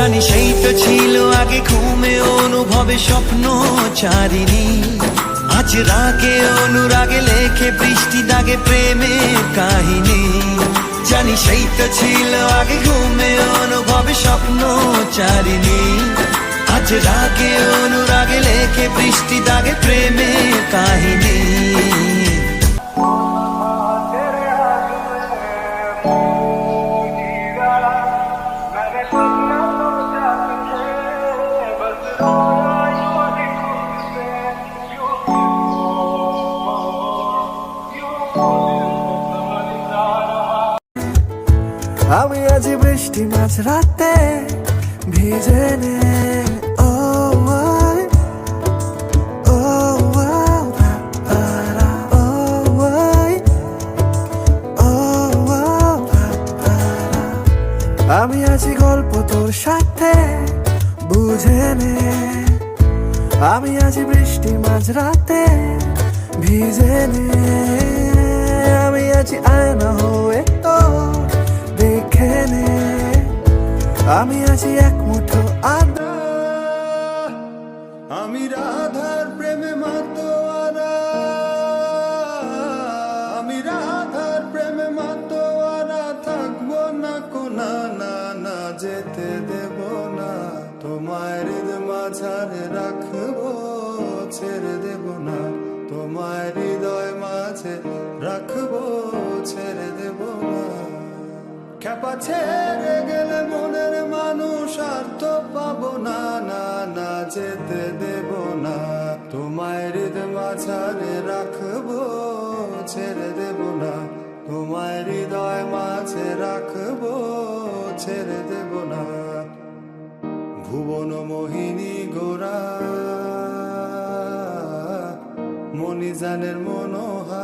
জানি সেই তো ছিল আগে ঘুমে অনুভবে স্বপ্ন চারিনি আজ রাগে অনুরাগে লেখে বৃষ্টি দাগে প্রেমে কাহিনী। জানি সেই তো ছিল আগে ঘুমে অনুভবে স্বপ্ন চারিনি আজ রাগে অনুরাগে লেখে বৃষ্টি দাগে প্রেমে আমি আজি বৃষ্টি মাছ রাতে ভিজে নে। আমি আছি গল্প তোর সাথে বুঝে নে। আমি আছি বৃষ্টি মাঝ রাতে ভিজে নে। আমি আছি আয়না আমি আছি এক মুঠো আমি রাধার প্রেমে মাতোয়ারা আমি রাধার প্রেমে মাতোয়ারা থাকব না কোনা, না না, যেতে দেব না। হৃদ মাঝারে রাখব, ছেড়ে দেব না। তোমার হৃদয় মাঝে রাখব, ছেড়ে দেব না। খেপা ছেড়ে না। তোমায় হৃদ মাঝারে রাখব, ছেড়ে দেব না। তোমায় হৃদয় মাঝে রাখব, ছেড়ে দেব না। ভুবন মোহিনী গোরা মণিজানের মনোহারা